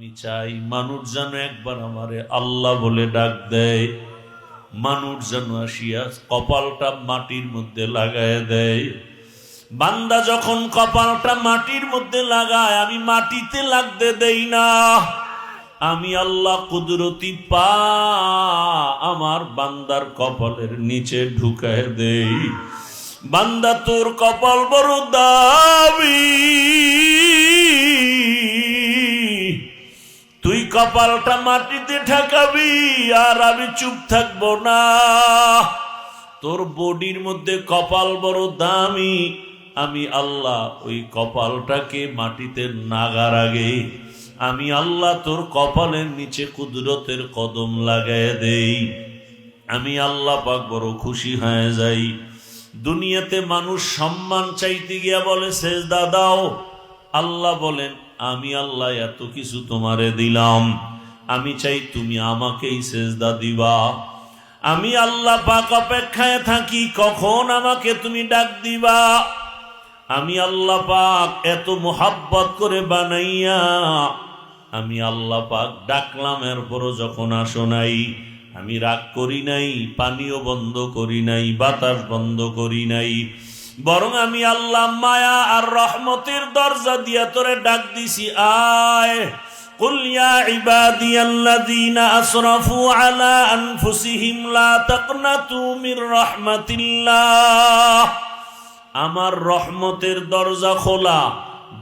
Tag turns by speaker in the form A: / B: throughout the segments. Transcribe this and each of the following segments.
A: আমি চাই, মানুষ যেন একবার আমারে আল্লাহ বলে ডাক দেয়। মানুষ যেন আসিয়া কপালটা মাটির মধ্যে লাগায় দেয়। বান্দা যখন কপালটা মাটির মধ্যে লাগায়, আমি মাটিতে লাগতে দেই না। আমি আল্লাহ কুদরতি পা আমার বান্দার কপালের নিচে ঢুকায় দেই। বান্দা তোর কপাল বড় দাবি কপালটা মাটিতে ঠেকাবি আর আমি চুপ থাকব না। তোর বডির মধ্যে কপাল বড় দামি। আমি আল্লাহ ওই কপালটাকে মাটিতে নাগার আগে আমি আল্লাহ তোর কপালের নিচে কুদরতের কদম লাগাই দেই। আমি আল্লাহ পাক বড় খুশি হয়ে যাই। দুনিয়াতে মানুষ সম্মান চাইতে গিয়া বলে শেষ দাদাও আল্লাহ বলেন আমি আল্লাহ এত কিছু তোমারে দিলাম। আমি চাই তুমি আমাকেই সেজদা দিবা। আমি আল্লাহ পাক অপেক্ষায় থাকি, কখন আমাকে তুমি ডাক দিবা? আমি আল্লাহ পাক এত মোহাব্বত করে বানাইয়া, আমি আল্লাহ পাক ডাকলাম, এরপরও যখন আসো নাই, আমি রাগ করি নাই, পানিও বন্ধ করি নাই, বাতাস বন্ধ করি নাই। বরং আমি আল্লাহ মায়া আর রহমতের দরজা দিয়া তোরে ডাক দিছি আয় قل يا عبادي الذين أسرفوا على أنفسهم لا تقنطوا من رحمة الله আমার রহমতের দরজা খোলা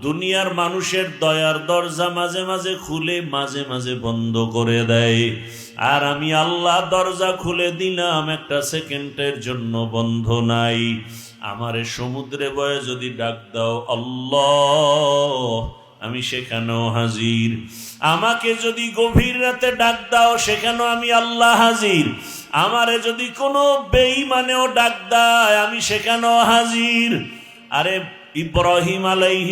A: দুনিয়ার মানুষের দয়ার দরজা মাঝে মাঝে খুলে মাঝে মাঝে বন্ধ করে দেয় আর আমি আল্লাহ দরজা খুলে দিলাম একটা সেকেন্ডের জন্য বন্ধ নাই আমারে সমুদ্রে বয়ে যদি ডাক দাও, আল্লাহ, আমি সেখানেও হাজির। আমাকে যদি গভীর রাতে ডাক দাও, সেখানেও আমি আল্লাহ হাজির। আমারে যদি কোনো বেঈমানেও ডাক দেয়, আমি সেখানেও হাজির। আরে, ইব্রাহিম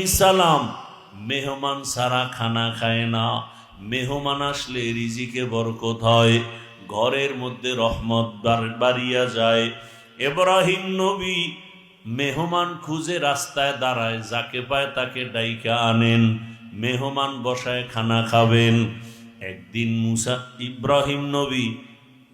A: সালাম, মেহমান সারা খানা খায় না। মেহমান আসলে রিজিকে বরকত হয়, ঘরের মধ্যে রহমত বাড়িয়া যায়। এব্রাহিম নবী মেহমান খুঁজে রাস্তায় দাঁড়ায়, যাকে পায় তাকে ডাইকা আনেন, মেহমান বসায় খানা খাবেন। একদিন মুসা ইব্রাহিম নবী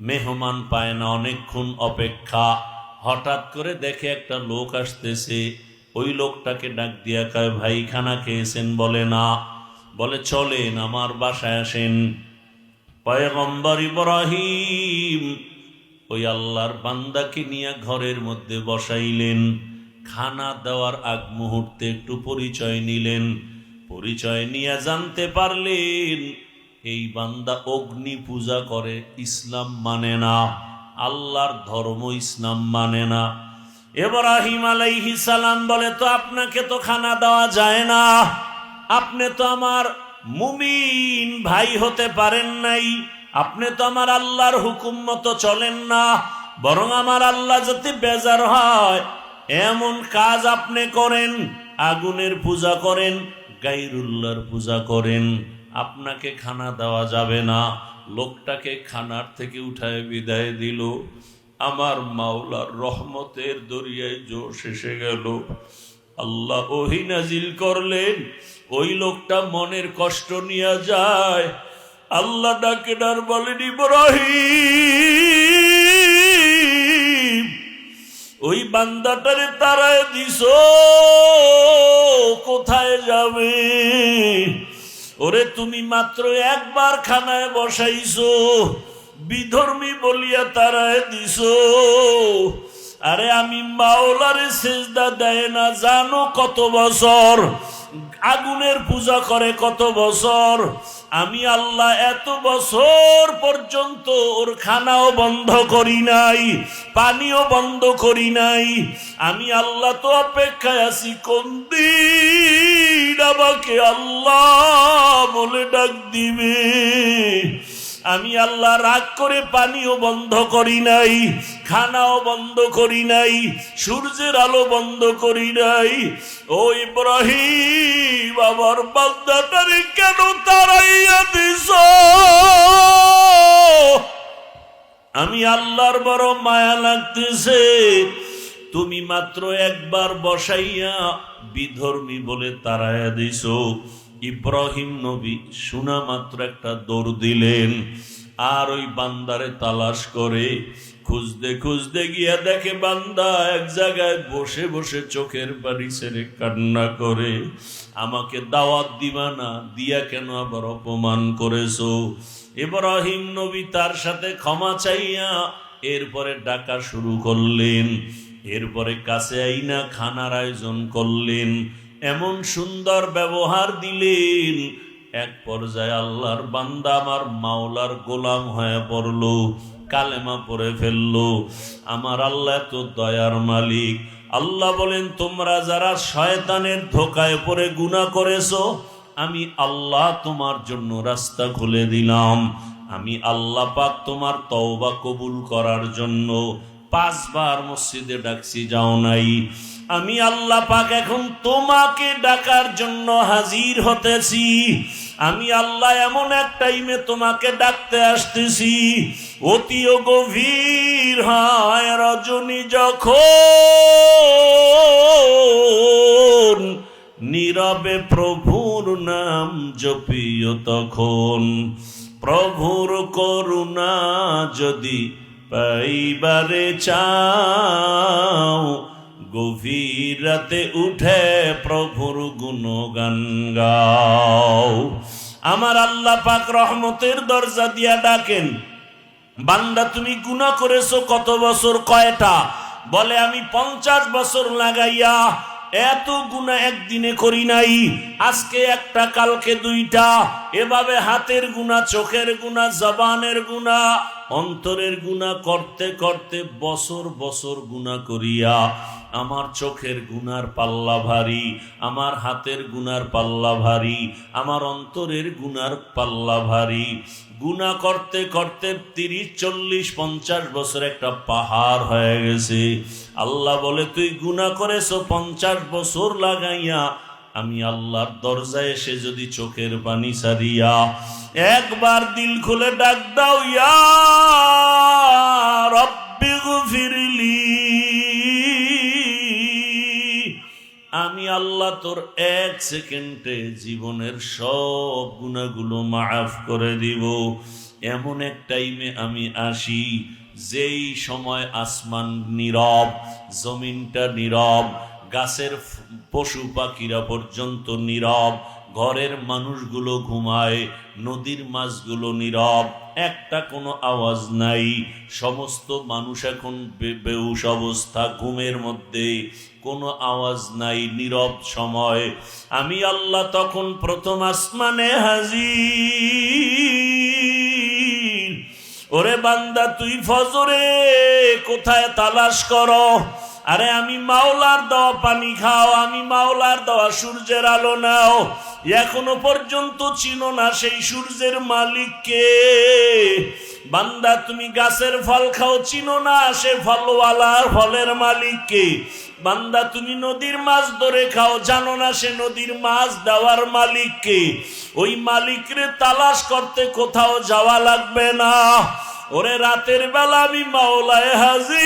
A: মেহমান পায় না, অনেকক্ষণ অপেক্ষা। হঠাৎ করে দেখে একটা লোক আসতেছে। ওই লোকটাকে ডাক দিয়া কয়, ভাই, খানা খেয়েছেন? বলে, না। বলে, চলেন, আমার বাসায় আসেন। পয়গম্বর ইব্রাহিম ওই আল্লাহর বান্দাকে নিয়ে ঘরের মধ্যে বসাইলেন। খানা দেওয়ার আগ মুহূর্তে একটু পরিচয় নিলেন। পরিচয় নিয়ে জানতে পারলেন, এই বান্দা অগ্নি পূজা করে, ইসলাম মানে না। আল্লাহর ধর্ম ইসলাম মানে না। এব্রাহিম আলাইহিস সালাম বলে, তো আপনাকে তো খানা দেওয়া যায় না। আপনি তো আমার মুমিন ভাই হতে পারেন নাই। আপনি তো আমার আল্লাহর হুকুম মতো চলেন না, বরং আমার আল্লাহ যাতে বেজার হয়, এমন কাজ আপনি করেন, আগুনের পূজা করেন, গাইরুল্লাহর পূজা করেন, আপনাকে খানা দেওয়া যাবে না। লোকটাকে খানার থেকে উঠায় বিদায় দিল। আমার মাওলার রহমতের দরিয়ায় জোশ এসে গেল। আল্লাহ ওহি নাজিল করলেন, ওই লোকটা মনের কষ্ট নিয়ে যায়। আল্লাহ ডাকে ডার বলেন, ইব্রাহিম, ওই বান্দাটারে তারায় দিস কোথায় যাবে? ওরে তুমি মাত্র একবার খানায় বসাইছো, বিধর্মী বলিয়া তারায় দিস আরে আমি মাওলারে সেজদা দেয় না, জানো কত বছর? আগুনের পূজা করে কত বছর? আমি আল্লাহ এত বছর পর্যন্ত ওর খানাও বন্ধ করি নাই, পানিও বন্ধ করি নাই। আমি আল্লাহ তো অপেক্ষায় আছি, কোন দিন আমাকে আল্লাহ বলে ডাক দিবে? আমি আল্লাহ রাগ করে পানিও বন্ধ করি নাই, খানাও বন্ধ করি নাই, সূর্যের আলো বন্ধ করি নাই। ও ইব্রাহিম, আমার বান্দাটারে কেন তারাইয়া দিস আমি আল্লাহর বড় মায়া লাগতেছে। তুমি মাত্র একবার বসাইয়া বিধর্মী বলে তারাইয়া দিস ইব্রাহিম নবী শোনা মাত্র একটা দৌড় দিলেন। আর ওই বান্দারে তালাশ করে খুঁজতে খুঁজতে গিয়া দেখে বান্দা এক জায়গায় বসে বসে চোখের বাড়ি ছেড়ে কান্না করে, আমাকে দাওয়াত দিবা না, দিয়া কেন আবার অপমান করেছ? ইব্রাহিম নবী তার সাথে ক্ষমা চাইয়া এরপরে ডাকা শুরু করলেন। এরপরে কাছে আইনা খানার আয়োজন করলেন। এমন সুন্দর ব্যবহার দিলেন। এক পর্যায়ে আল্লাহর বান্দা আমার মাওলার গোলাম হয়ে পড়ল, কালেমা পরে ফেলল। আমার আল্লাহ তো দয়ার মালিক। আল্লাহ বলেন, তোমরা যারা শয়তানের ধোকায় পরে গুণা করেছ, আমি আল্লাহ তোমার জন্য রাস্তা খুলে দিলাম। আমি আল্লাহ পাক তোমার তওবা কবুল করার জন্য পাঁচবার মসজিদে ডাকছি, যাও নাই। আমি আল্লাহ পাক এখন তোমাকে ডাকার জন্য হাজির হতেছি। আমি আল্লাহ এমন এক টাইমে তোমাকে ডাকতে আসতেছি। অতিও গভীর হয় রজনী যখন, নীরবে প্রভুর নাম জপিও তখন। প্রভুর করুণা যদি পাইবারে চাও গভীর রাতে উঠে প্রভুর গুণগান গাও। আমার আল্লাহ পাক রহমতের দরজা দিয়া ডাকেন, বান্দা তুমি গুণা করেছ কত বছর কয়টা? বলে, আমি পঞ্চাশ বছর লাগাইয়া এত গুণা একদিনে করি নাই। আজকে একটা, কালকে দুইটা। এভাবে হাতের গুণা চোখের গুণা জবানের গুণা অন্তরের গুণা করতে করতে বছর বছর গুণা করিয়া আমার চোখের গুনার পাল্লা ভারী, আমার হাতের গুনার পাল্লা ভারী, আমার অন্তরের গুনার পাল্লা ভারী। গুণা করতে করতে তিরিশ, চল্লিশ, পঞ্চাশ বছর একটা পাহাড় হয়ে গেছে। আল্লাহ বলে, তুই গুণা করেছ, পঞ্চাশ বছর লাগাইয়া আমি আল্লাহর দরজায় এসে যদি চোখের পানি সারিয়া একবার দিল খুলে ডাক দাও, ইয়া গফিরলি। আমি আল্লাহ তোর এক সেকেন্ডে জীবনের সব গুণাগুলো মাফ করে দিব। এমন এক টাইমে আমি আসি যেই সময় আসমান নীরব, জমিনটা নীরব, গাছের পশু পাখিরা পর্যন্ত নীরব, ঘরের মানুষগুলো ঘুমায়, নদীর মাছগুলো নীরব, একটা কোনো আওয়াজ নাই, সমস্ত মানুষ এখন বে- বেহুশ অবস্থা, ঘুমের মধ্যে, কোনো আওয়াজ নাই, নীরব সময়। আমি আল্লাহ তখন প্রথম আসমানে হাজির। ওরে বান্দা, তুই ফজরে কোথায় তালাশ করো? আরে আমি মাওলার দেওয়া পানি খাও, আমি মাওলার দেওয়া সূর্যের আলো নাও। এখনও পর্যন্ত চিনো না সেই সূর্যের মালিককে। বান্দা, তুমি গাছের ফল খাও, চিনো না সে ফলওয়ালার ফলের মালিককে। বান্দা, তুমি নদীর মাছ ধরে খাও, জানো না সে নদীর মাছ দেওয়ার মালিককে। ওই মালিকরে তালাশ করতে কোথাও যাওয়া লাগবে না। ওরে রাতের বেলা আমি মাওলায় হাজির।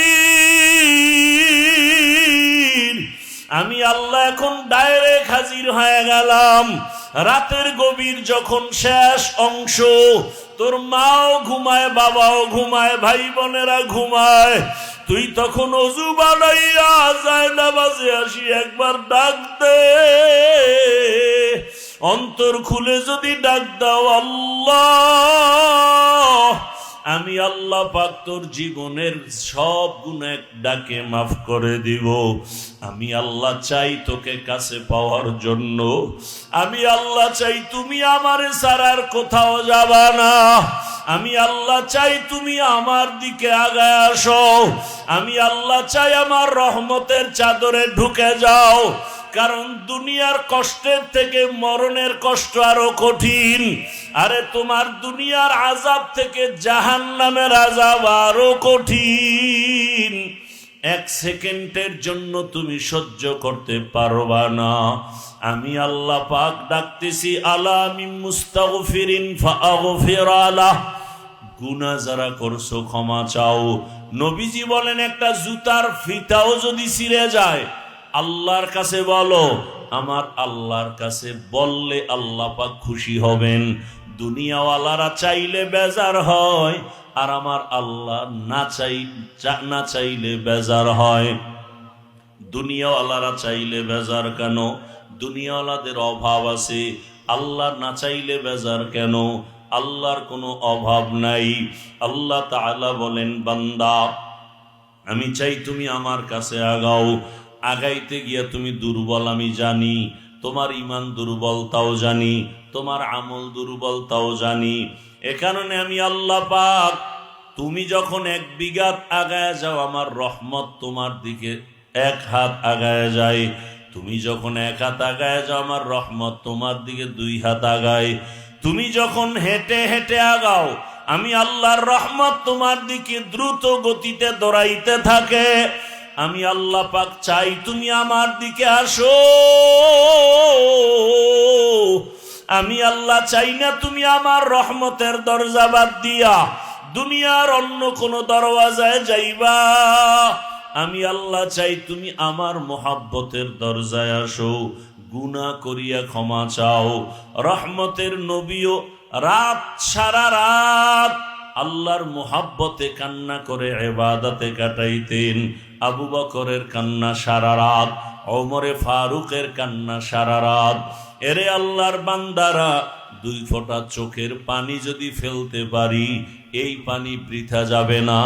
A: আমি আল্লাহ এখন ডাইরেক্ট হাজির হয়ে গেলাম। রাতের গভীর যখন শেষ অংশ, তোর মাও ঘুমায়, বাবাও ঘুমায়, ভাই বোনেরা ঘুমায়। তুই তখন অজু বানাইয়া যায় না বাজে আসি, একবার ডাক দে। অন্তর খুলে যদি ডাক দাও আল্লাহ। আমি আল্লাহ পাক তোর জীবনের সব গুণ এক ডাকে মাফ করে দিব। আমি আল্লাহ চাই তোকে কাছে পাওয়ার জন্য। আমি আল্লাহ চাই তুমি আমারে সারার কোথাও যাবা না। আমি আল্লাহ চাই তুমি আমার দিকে আগায় আসো। আমি আল্লাহ চাই আমার রহমতের চাদরে ঢুকে যাও। কারণ দুনিয়ার কষ্টের থেকে মরণের কষ্ট আরও কঠিন। আরে তোমার দুনিয়ার আজাব থেকে জাহান নামের আজাব আরও কঠিন। এক সেকেন্ডের জন্য তুমি সহ্য করতে পারবা না। আমি আল্লাহ পাক ডাকতেছি, আলা আমি মুস্তাগফিরিন ফাগফির আলাহ গুনা যারা করছ ক্ষমা চাও। নবীজি বলেন, একটা জুতার ফিতাও যদি ছিঁড়ে যায় আল্লাহর কাছে বলো। আমার আল্লাহর কাছে বললে আল্লাহ পাক খুশি হবেন। দুনিয়াওয়ালারা চাইলে বেজার হয় আর আমার আল্লাহ না চাই না চাইলে বেজার হয়। দুনিয়াওয়ালারা চাইলে বেজার কেন? দুনিয়াওয়ালাদের অভাব আছে। আল্লাহ না চাইলে বেজার কেন? আল্লাহর কোনো অভাব নাই। আল্লাহ তাআলা বলেন, বান্দা, আমি চাই তুমি আমার কাছে আগাও। আগাইতে গিয়া তুমি দুর্বল, আমি জানি। তোমার ইমান দুর্বল, তাও জানি। তোমার আমল দুর্বল, তাও জানি। এ কারণে আমি আল্লাহ পাক, তুমি যখন এক বিঘাত আগায় যাও, আমার রহমত তোমার দিকে এক হাত আগায় যায়। তুমি যখন এক হাত আগায় যাও, আমার রহমত তোমার দিকে দুই হাত আগায়। তুমি যখন হেঁটে হেঁটে আগাও, আমি আল্লাহর রহমত তোমার দিকে দ্রুত গতিতে দৌড়াইতে থাকে। আমি আল্লাহ পাক চাই তুমি আমার দিকে আসো। আমি আল্লাহ চাই না তুমি আমার রহমতের দরজা বাদ দিয়া দুনিয়ার অন্য কোনো দরওয়াজায় যাইবা। আমি আল্লাহ চাই তুমি আমার মোহাব্বতের দরজায় আসো গুনা করিয়া ক্ষমা চাও। রহমতের নবীও রাত সারা রাত আল্লাহর মোহাব্বতে কান্না করে এবাদাতে কাটাইতেন। আবু বকরের কান্না সারা রাত, ওমরে ফারুকের কান্না সারা রাত। এরে আল্লাহর বান্দারা, দুই ফোঁটা চোখের পানি যদি ফেলতে পারি, এই পানি বৃথা যাবে না।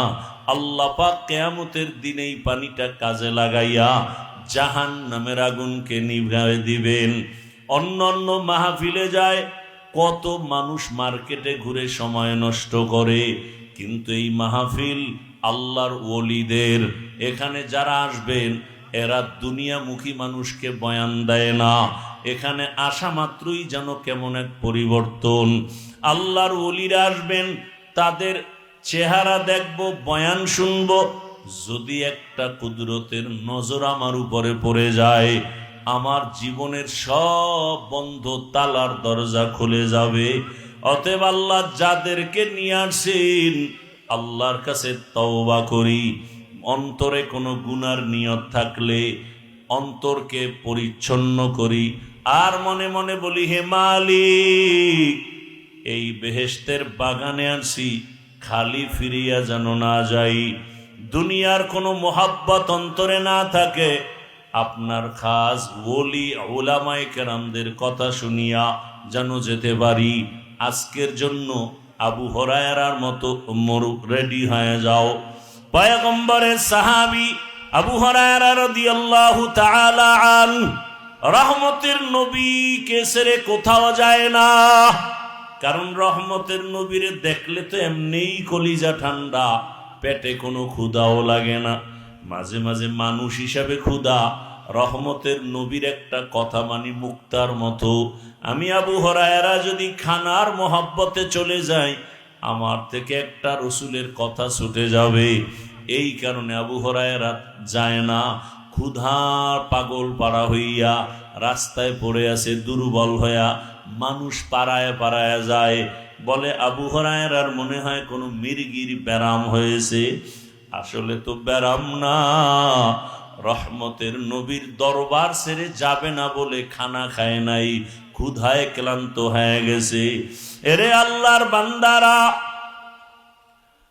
A: আল্লাহ পাক কেয়ামতের দিন এই পানিটা কাজে লাগাইয়া জাহান নামের আগুনকে নিভাবে দিবেন। অন্য অন্য মাহফিলে যায় কত মানুষ মার্কেটে ঘুরে সময় নষ্ট করে, কিন্তু এই মাহফিল আল্লাহর ওলিদের। এখানে যারা আসবেন, এরা দুনিয়ামুখী মানুষকে বয়ান দেয় না। এখানে আসা মাত্রই যেন কেমন এক পরিবর্তন। আল্লাহর ওলিরা আসবেন, তাদের চেহারা দেখব, বয়ান শুনব, যদি একটা কুদরতের নজর আমার উপরে পড়ে যায় আমার জীবনের সব বন্ধ তালার দরজা খুলে যাবে। অতএব আল্লাহ যাদেরকে নিয়ে আসেন, আল্লাহর কাছে তওবা করি। অন্তরে কোনো গুনার নিয়ত থাকলে অন্তরকে পরিচ্ছন্ন করি। আর মনে মনে বলি, হে মালিক, এই বেহেস্তের বাগানে আনছি, খালি ফিরিয়া যেন না যাই। দুনিয়ার কোনো মোহাব্বত অন্তরে না থাকে আপনার খাস ওলি ওলামায় কেরামদের কথা শুনিয়া যেন যেতে পারি। আজকের জন্য আবু হরায়ার মতো মরু রেডি হয়ে যাও। পয়গম্বরের সাহাবি আবু আন, রহমতের নবী কেসরে কোথাও যায় না। কারণ রহমতের নবীরে দেখলে তো এমনিই কলিজা ঠান্ডা, পেটে কোনো ক্ষুদাও লাগে না। মাঝে মাঝে মানুষ হিসাবে ক্ষুদা রহমতের নবীর একটা কথা মানি মুক্তার মতো। আমি আবু হরায়রা যদি খানার মহাব্বতে চলে যাই, আমার থেকে একটা রসুলের কথা ছুটে যাবে। এই কারণে আবু হরায়রা যায় না। ক্ষুধার পাগল পাড়া হইয়া রাস্তায় পড়ে আছে, দুর্বল হইয়া মানুষ পাড়ায় পাড়ায় যায়। বলে আবু হরায়ের আর মনে হয় কোনো মির্গির ব্যারাম হয়েছে। আসলে তো ব্যারাম না। রহমতের নবীর দরবার ছেড়ে যাবে না বলে খানা খায় নাই, ক্ষুধায় ক্লান্ত হয়ে গেছে। এরে আল্লাহর বান্দারা,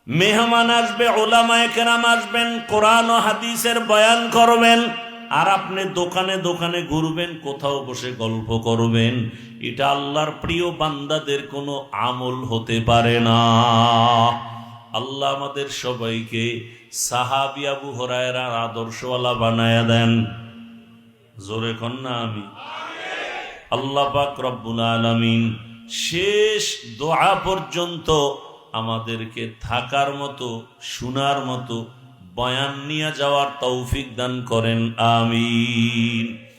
A: মেহমান আসবে, ওলামায় কেরাম আসবেন, কোরআন ও হাদিসের বয়ান করবেন, আর আপনি দোকানে দোকানে ঘুরবেন, কোথাও বসে গল্প করবেন। এটা আল্লাহর প্রিয় বান্দাদের কোনো আমল হতে পারে না। আল্লাহ আমাদের সবাইকে সাহাবি আবু হরায়রা আদর্শওয়ালা বানায়া দেন। জোরে কন্যা আমি। আল্লাহ পাক রব্বুল আলামিন শেষ দোয়া পর্যন্ত আমাদেরকে থাকার মতো, শোনার মতো, বয়ান নিয়ে যাওয়ার তৌফিক দান করেন। আমিন।